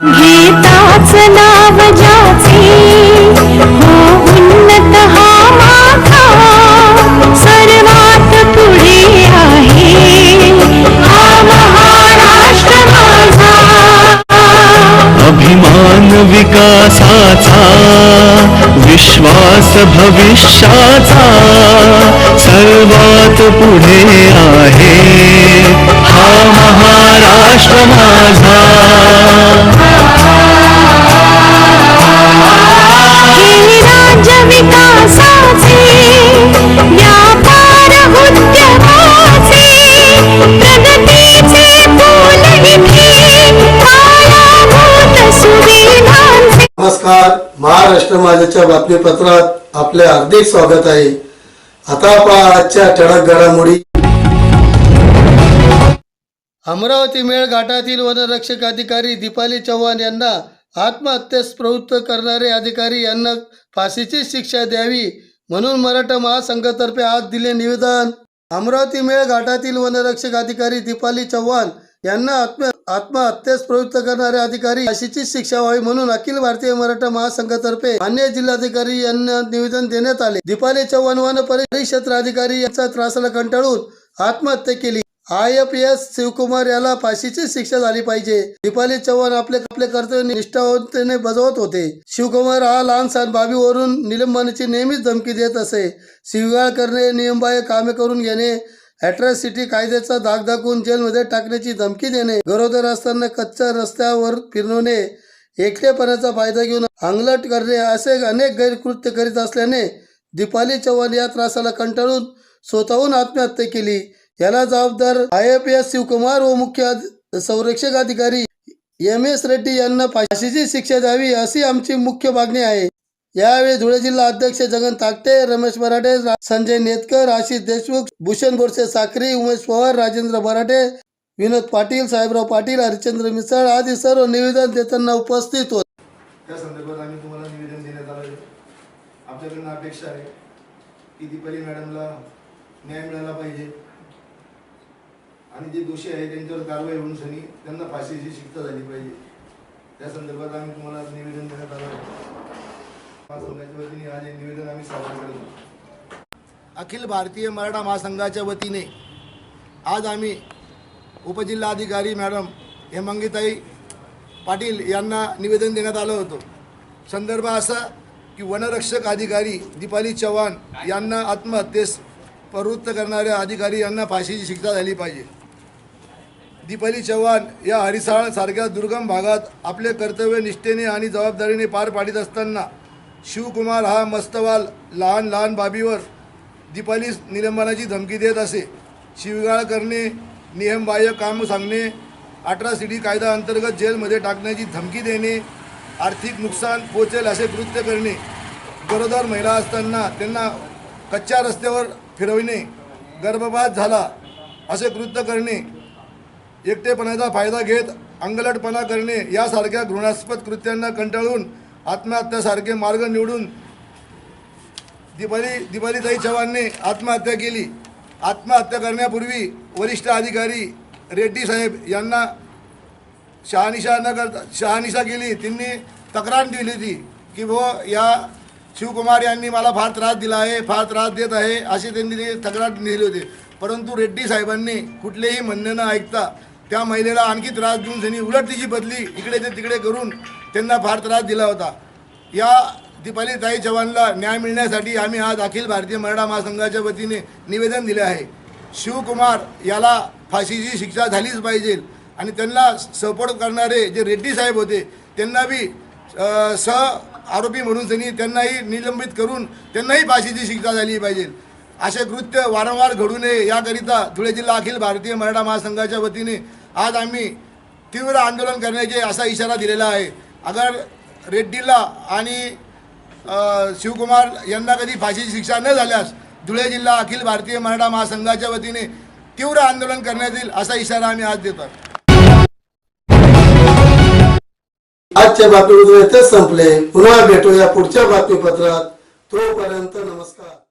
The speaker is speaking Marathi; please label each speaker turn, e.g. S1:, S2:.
S1: गीताच नाव ज्याचे हो उन्नत हा माथा सर्वात पुढे आहे. हा महाराष्ट्र माझा.
S2: अभिमान विकासाचा विश्वास भविष्याचा सर्वात पुढे आहे. हा महाराष्ट्र माझा.
S3: नमस्कार. महाराष्ट्र माझ्याच्या बातमीपत्रात आपले हार्दिक स्वागत आहे. आता पहा आजच्या ठळक घडामोडी. अमरावती मेळ घाटातील वनरक्षक अधिकारी दीपाली चव्हाण यांना आत्महत्येस प्रवृत्त करणारे अधिकारी यांना फाशीची शिक्षा द्यावी म्हणून मराठा महासंघातर्फे आज दिले निवेदन. अमरावती मेळ घाटातील वनरक्षक अधिकारी दीपाली चव्हाण यांना आत्म आत्महत्येस प्रवृत्त करणारे अधिकारी अशीची शिक्षा व्हावी म्हणून अखिल भारतीय मराठा महासंघातर्फे अन्य जिल्हाधिकारी यांना निवेदन देण्यात आले. दीपाली चव्हाण वन परिक्षेत्र अधिकारी यांचा त्रासाला कंटाळून आत्महत्या केली. आय एफ एस शिवकुमार याला फाशीची शिक्षा झाली पाहिजे. दीपाली चव्हाण आपले आपले कर्तव्य निष्ठावतेने बजावत होते. शिवकुमार हा लहान सहान बाबीवरून निलंबनाची नेहमीच धमकी देत असे. शिवगाळ करणे नियमबाह्य कामे करून घेणे अॅट्रॉसिटी कायद्याचा धाक दाखवून जेलमध्ये टाकण्याची धमकी देणे गरोदर असताना कच्च्या रस्त्यावर फिरवणे एकटेपणाचा फायदा घेऊन अंगलट करणे असे अनेक गैरकृत्य करीत असल्याने दीपाली चव्हाण या त्रासाला कंटाळून स्वतःहून आत्महत्या केली. याला जबाबदार आय एफ एस शिवकुमार व मुख्य संरक्षक अधिकारी एम एस रेड्डी यांना फाशीची शिक्षा द्यावी अशी आमची मुख्य मागणी आहे. यावेळी धुळे जिल्हा अध्यक्ष जगन ताकटे रमेश बराटे संजय नेतकर आशिष देशमुख भूषण बोरसे साखरे उमेश पवार राजेंद्र बराटे विनोद पाटील साहेबराव पाटील हरिश्चंद्र मिसाळ आदी सर्व निवेदन देताना उपस्थित होते.
S4: त्या संदर्भात आम्ही तुम्हाला निवेदन देण्यात आलं आमच्याकडनं अपेक्षा आहे की दीपाली मॅडमला न्याय मिळाला पाहिजे. आणि जे दोषी आहे त्यांच्यावर कारवाई होऊन सनी त्यांना फाशीची शिक्षा झाली पाहिजे. त्या संदर्भात आम्ही तुम्हाला निवेदन देण्यात आलं आहे. महासंघाच्या वतीने आज निवेदन आम्ही सादर करतो अखिल भारतीय मराठा महासंघाच्या वतीने आज आम्ही उपजिल्हाधिकारी मॅडम हेमंगीताई पाटील यांना निवेदन देण्यात आलं होतं. संदर्भ असा की वनरक्षक अधिकारी दीपाली चव्हाण यांना आत्महत्येस प्रवृत्त करणाऱ्या अधिकारी यांना फाशीची शिक्षा झाली पाहिजे. दीपाली चव्हाण या हरिसाळ सारख्या दुर्गम भागात आपले कर्तव्य निष्ठेने आणि जबाबदारीने पार पाडित असताना शिवकुमार हा मस्तवाल लहान लहान बाबीवर दीपाली निलंबनाची धमकी देत असे. शिवगाळ करणे नियमबाह्य काम सांगणे अठरा कायदा अंतर्गत जेलमध्ये टाकण्याची धमकी देणे आर्थिक नुकसान पोचेल असे कृत्य करणे गरोदर महिला असताना त्यांना कच्च्या रस्त्यावर फिरविणे गर्भपात झाला असे कृत्य करणे एकटेपणाचा फायदा घेत अंगलटपणा करणे यासारख्या घृणास्पद कृत्यांना कंटाळून आत्महत्यासारखे मार्ग निवडून दिपाली दिपालीताई चव्हाणने आत्महत्या केली. आत्महत्या करण्यापूर्वी वरिष्ठ अधिकारी रेड्डी साहेब यांना शहानिशा न करता शहानिशा केली. त्यांनी तक्रार दिली होती की व या शिवकुमार यांनी मला फार त्रास दिला आहे फार त्रास देत आहे अशी त्यांनी तक्रार दिली होती. परंतु रेड्डी साहेबांनी कुठलेही म्हणणे न ऐकता त्या महिलेला आणखी त्रास देऊन त्यांनी उलट तिची बदली इकडे ते तिकडे करून त्यांना फार त्रास दिला होता. या दीपाली ताई चव्हाणला न्याय मिळण्यासाठी आम्ही आज अखिल भारतीय मराठा महासंघाच्या वतीने निवेदन दिले आहे. शिवकुमार याला फाशीची शिक्षा झालीच पाहिजे आणि त्यांना सपोर्ट करणारे जे रेड्डी साहेब होते त्यांना बी सह आरोपी म्हणून त्यांनी त्यांनाही निलंबित करून त्यांनाही फाशीची शिक्षा झाली पाहिजे. असे कृत्य वारंवार घडू नये याकरिता धुळे जिल्हा अखिल भारतीय मराठा महासंघाच्या वतीने आज आम्ही तीव्र आंदोलन करण्याचे असा इशारा दिलेला आहे. अगर रेड्डीला आणि शिवकुमार यांना कधी फाशीची शिक्षा न झाल्यास धुळे जिल्हा अखिल भारतीय मराठा महासंघाच्या वतीने तीव्र आंदोलन करण्यात येईल असा इशारा आम्ही आज देतो
S3: आजच्या बातमीपत्र इथेच संपले. पुन्हा भेटूया पुढच्या बातमीपत्रात. तोपर्यंत नमस्कार.